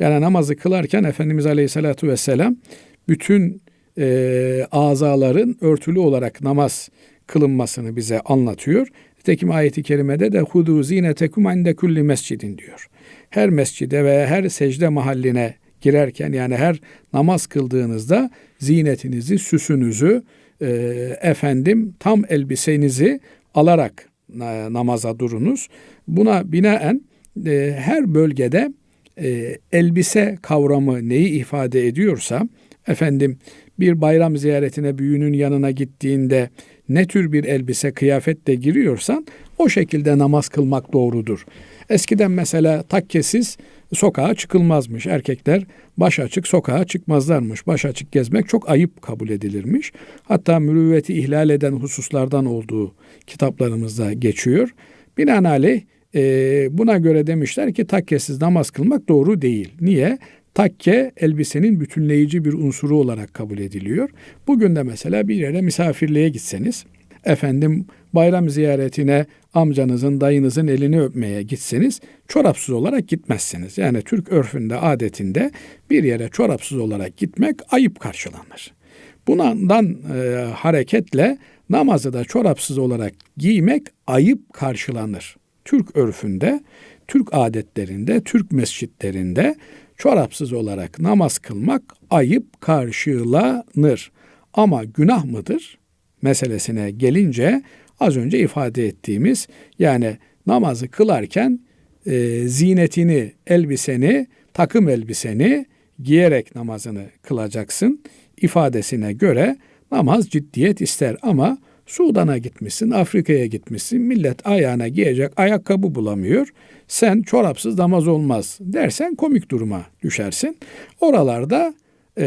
Yani namazı kılarken Efendimiz Aleyhisselatü Vesselam bütün e, azaların örtülü olarak namaz kılınmasını bize anlatıyor. Nitekim ayeti kerimede de hudu zinetekum inde kulli mescidin diyor. Her mescide ve her secde mahalline girerken yani her namaz kıldığınızda zinetinizi, süsünüzü, e, efendim tam elbisenizi alarak e, namaza durunuz. Buna binaen e, her bölgede e, elbise kavramı neyi ifade ediyorsa efendim bir bayram ziyaretine büyüğünün yanına gittiğinde ne tür bir elbise kıyafetle giriyorsan o şekilde namaz kılmak doğrudur. Eskiden mesela takkesiz sokağa çıkılmazmış. Erkekler baş açık sokağa çıkmazlarmış. Baş açık gezmek çok ayıp kabul edilirmiş. Hatta mürüvveti ihlal eden hususlardan olduğu kitaplarımızda geçiyor. Binaenaleyh e, buna göre demişler ki takkesiz namaz kılmak doğru değil. Niye? Takke elbisenin bütünleyici bir unsuru olarak kabul ediliyor. Bugün de mesela bir yere misafirliğe gitseniz, efendim bayram ziyaretine amcanızın, dayınızın elini öpmeye gitseniz çorapsız olarak gitmezsiniz. Yani Türk örfünde, adetinde bir yere çorapsız olarak gitmek ayıp karşılanır. Bundan e, hareketle namazı da çorapsız olarak giymek ayıp karşılanır. Türk örfünde, Türk adetlerinde, Türk mescitlerinde çorapsız olarak namaz kılmak ayıp karşılanır. Ama günah mıdır? Meselesine gelince az önce ifade ettiğimiz yani namazı kılarken e, zinetini, elbiseni, takım elbiseni giyerek namazını kılacaksın. ifadesine göre namaz ciddiyet ister ama Sudan'a gitmişsin, Afrika'ya gitmişsin, millet ayağına giyecek ayakkabı bulamıyor. Sen çorapsız namaz olmaz dersen komik duruma düşersin. Oralarda e,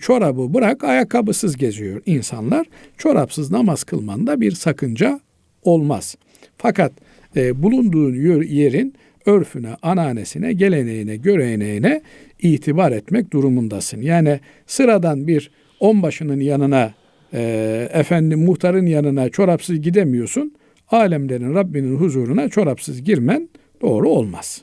çorabı bırak ayakkabısız geziyor insanlar. Çorapsız namaz kılmanda bir sakınca olmaz. Fakat e, bulunduğun yerin örfüne, ananesine, geleneğine, göreneğine itibar etmek durumundasın. Yani sıradan bir onbaşının yanına e, efendim muhtarın yanına çorapsız gidemiyorsun. Alemlerin Rabbinin huzuruna çorapsız girmen doğru olmaz.